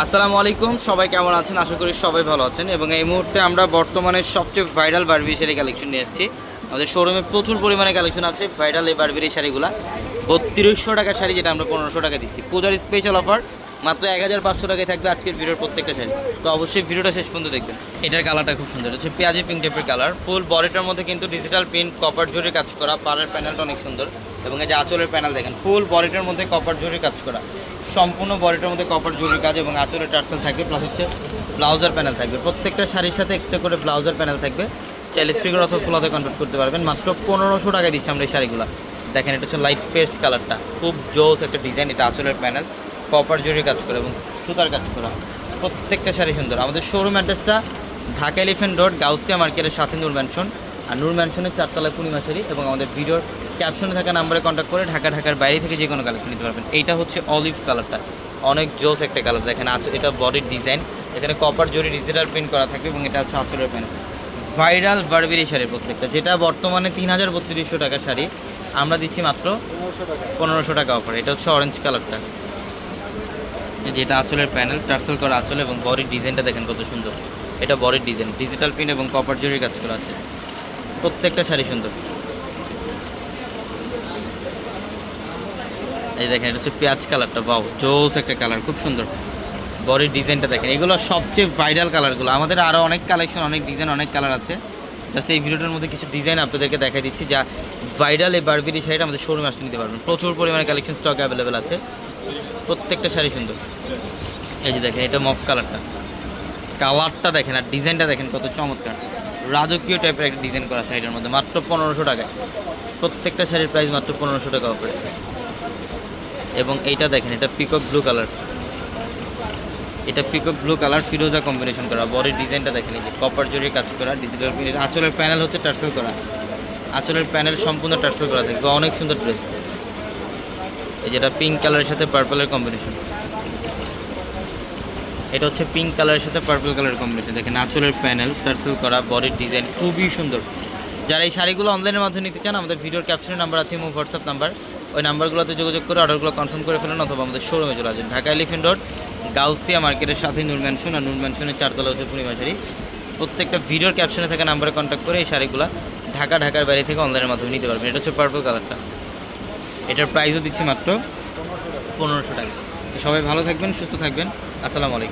আসসালামু আলাইকুম, সবাই কেমন আছেন? আশা করি সবাই ভালো আছেন। এবং এই মুহূর্তে আমরা বর্তমানে সবচেয়ে ভাইরাল বারবি শাড়ি কালেকশন নিয়ে এসেছি। আমাদের শোরুমে প্রচুর পরিমাণে কালেকশন আছে ভাইরাল এই বারবির শাড়িগুলো। বত্রিশশো টাকা শাড়ি যেটা আমরা পনেরোশো টাকা দিচ্ছি। পূজার স্পেশাল অফার মাত্র এক হাজার পাঁচশো টাকায় থাকবে আজকের ভিডিওর প্রত্যেকটা শাড়ি। তো অবশ্যই ভিডিওটা শেষ পর্যন্ত দেখবেন। এটার কালারটা খুব সুন্দর। হচ্ছে পেঁয়াজি পিঙ্ক টাইপের কালার। ফুল বডিটার মধ্যে কিন্তু ডিজিটাল প্রিন্ট কপার জরি কাজ করা। পাড়ের প্যানেলটা অনেক সুন্দর। এবং এই যে আঁচলের প্যানেল দেখেন ফুল বডিটার মধ্যে কপার জরি কাজ করা। সম্পূর্ণ বডিটার মধ্যে কপার জরি কাজ এবং আঁচলের টার্সেল থাকবে প্লাস হচ্ছে ব্লাউজার প্যানেল থাকবে। প্রত্যেকটা শাড়ির সাথে এক্সট্রা করে ব্লাউজার প্যানেল থাকবে। চাইলে স্পিকার অথবা ফুলাতে কনভার্ট করতে পারবেন। মাত্র পনেরোশো টাকা দিচ্ছি আমরা এই শাড়িগুলো। দেখেন, এটা হচ্ছে লাইট পেস্ট কালারটা খুব জোস একটা ডিজাইন এটা আঁচলের প্যানেল কপার জরি কাজ করা এবং সুতার কাজ করা। প্রত্যেকটা শাড়ি সুন্দর। আমাদের শোরুম অ্যাড্রেসটা ঢাকা এলিফেন্ট রোড গাউসিয়া মার্কেটের সাথে নূর ম্যানশন আর নূর ম্যানশনের চারতলায় পূর্ণিমা শাড়ি এবং আমাদের ভিডিওর ক্যাপশনে থাকা নাম্বারে কন্ট্যাক্ট করে ঢাকা, ঢাকার বাইরে থেকে যে কোনো কালেকশন নিতে পারবেন। এইটা হচ্ছে অলিভ কালারটা অনেক জোস একটা কালার দেখেন আচ এটা বডির ডিজাইন এখানে কপার জরি ডিজিটাল প্রিন্ট করা থাকবে এবং এটা হচ্ছে আঁচলের প্যান্ট ভাইরাল বারবেরি শাড়ি প্রত্যেকটা। যেটা বর্তমানে তিন হাজার বত্রিশশো টাকার শাড়ি। আমরা দিচ্ছি মাত্র পনেরোশো টাকা অফার এটা হচ্ছে অরেঞ্জ কালারটা যেটা আঁচলের প্যানেল টার্সেল করা আঁচল এবং বডির ডিজাইনটা দেখেন কত সুন্দর। এটা বডির ডিজাইন ডিজিটাল প্রিন্ট এবং কপার জরির কাজ করা আছে। প্রত্যেকটা শাড়ি সুন্দর। এই দেখেন, এটা হচ্ছে পেঁয়াজ কালারটা বাউ জোস একটা কালার, খুব সুন্দর। বডির ডিজাইনটা দেখেন, এগুলো সবচেয়ে ভাইরাল কালারগুলো। আমাদের আরও অনেক কালেকশন অনেক ডিজাইন অনেক কালার আছে। জাস্ট এই ভিডিওটার মধ্যে কিছু ডিজাইন আপনাদেরকে দেখাই দিচ্ছি, যা ভাইরাল এই বারবিরি শাড়িটা আমাদের শোরুমে আসতে নিতে পারবেন। প্রচুর পরিমাণে কালেকশন স্টক অ্যাভেলেবেল আছে। প্রত্যেকটা শাড়ি সুন্দর। এই যে দেখেন, এটা মফ কালারটা। কালারটা দেখেন আর ডিজাইনটা দেখেন কত চমৎকার। রাজকীয় টাইপের একটা ডিজাইন করা শাড়িটার মধ্যে, মাত্র পনেরোশো টাকায়। প্রত্যেকটা শাড়ির প্রাইস মাত্র পনেরোশো টাকা উপরে। এবং এইটা দেখেন, এটা পিকক ব্লু কালার এটা পিকক ব্লু কালার ফিরোজা কম্বিনেশন করা। বডির ডিজাইনটা দেখেন, এই যে কপার জরির কাজ করা ডিজিটাল আঁচলের প্যানেল হচ্ছে টার্সেল করা। আঁচলের প্যানেল সম্পূর্ণ টার্সেল করা। থাকবে অনেক সুন্দর ড্রেস এই যেটা পিঙ্ক কালারের সাথে পার্পলের কম্বিনেশন এটা হচ্ছে পিঙ্ক কালারের সাথে পার্পল কালারের কম্বিনেশন দেখেন, আঁচলের প্যানেল টার্সেল করা বডির ডিজাইন খুবই সুন্দর। যারা এই শাড়িগুলো অনলাইনের মাধ্যমে নিতে চান, আমাদের ভিডিওর ক্যাপশনের নাম্বার আছে এবং হোয়াটসঅ্যাপ নাম্বার ওই নাম্বারগুলোতে যোগাযোগ করে অর্ডারগুলো কনফার্ম করে ফেলেন অথবা আমাদের শোরুমে চলে আসেন। ঢাকা এলিফেন্ট রোড গাউসিয়া মার্কেটের সাথে নূর ম্যানশন আর নূর ম্যানশনের চারতলা হচ্ছে পূর্ণিমা শাড়ি। প্রত্যেকটা ভিডিওর ক্যাপশনে থাকা নাম্বারে কন্ট্যাক্ট করে এই শাড়িগুলো ঢাকা, ঢাকার বাইরে থেকে অনলাইনের মাধ্যমে নিতে পারবেন। এটা হচ্ছে পার্পল কালারটা এটার প্রাইসও দিচ্ছি মাত্র পনেরোশো টাকা। সবাই ভালো থাকবেন সুস্থ থাকবেন। আসসালামু আলাইকুম।